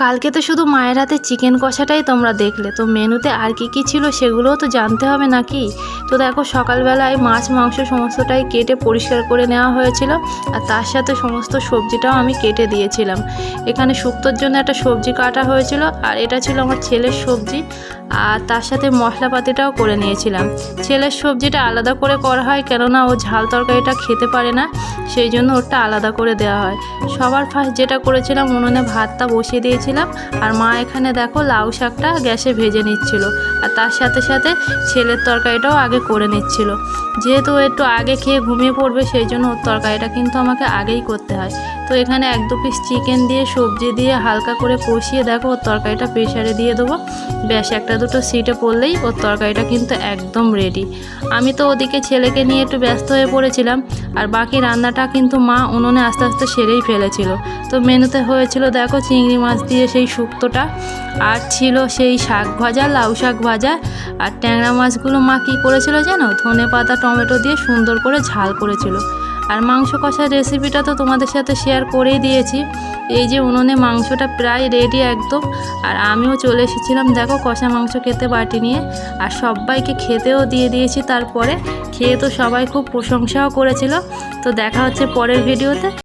কালকে তো শুধু মায়ের হাতে চিকেন কষাটাই তোমরা দেখলে। তো মেনুতে আর কি কি ছিল সেগুলোও তো জানতে হবে নাকি? তো দেখো, সকালবেলায় মাছ, মাংস সমস্তটাই কেটে পরিষ্কার করে নেওয়া হয়েছিল আর তার সাথে সমস্ত সবজিটাও আমি কেটে দিয়েছিলাম। এখানে শুক্তোর জন্য একটা সবজি কাটা হয়েছিল আর এটা ছিল আমার ছেলের সবজি আর তার সাথে মশলাপাতিটাও করে নিয়েছিলাম। ছেলের সবজিটা আলাদা করে করা হয় কেননা ও ঝাল তরকারিটা খেতে পারে না। সেই জন্য ওরটা আলাদা করে দেওয়া হয়। সবার ফার্স্ট যেটা করেছিলাম, উনুনে ভাতটা বসিয়ে দিয়েছিলাম। আর মা এখানে দেখো লাউ শাকটা গ্যাসে ভেজে নিচ্ছিল। আর তার সাথে সাথে ছেলের তরকারিটাও আগে করে নিচ্ছিল। যেহেতু একটু আগে খেয়ে ঘুমিয়ে পড়বে, সেই জন্য ওর তরকারিটা কিন্তু আমাকে আগেই করতে হয়। তো এখানে এক দু পিস চিকেন দিয়ে, সবজি দিয়ে হালকা করে কষিয়ে দেখো, ওর তরকারিটা প্রেশারে দিয়ে দেবো। ব্যাস, একটা দুটো সিটে পড়লেই ওর তরকারিটা কিন্তু একদম রেডি আমি তো ওদিকে ছেলেকে নিয়ে একটু ব্যস্ত হয়ে পড়েছিলাম, আর বাকি রান্নাটা কিন্তু মা উনুনে আস্তে আস্তে সেরেই ফেলেছিল। তো মেনুতে হয়েছিল দেখো চিংড়ি মাছ দিয়ে সেই শুক্তোটা, আর ছিল সেই শাক ভাজা, লাউ শাক ভাজা, আর ট্যাংরা মাছগুলো মা কী করেছিল জানো? ধনে পাতা টমেটো দিয়ে সুন্দর করে ঝাল করেছিল। আর মাংস কষার রেসিপিটা তো তোমাদের সাথে শেয়ার করেই দিয়েছি। এই যে উনুনে মাংসটা প্রায় রেডি একদম। আর আমিও চলে এসেছিলাম, দেখো কষা মাংস খেতে বাটি নিয়ে। আর সবাইকে খেতেও দিয়ে দিয়েছি তারপরে। খেয়ে তো সবাই খুব প্রশংসাও করেছিল। তো দেখা হচ্ছে পরের ভিডিওতে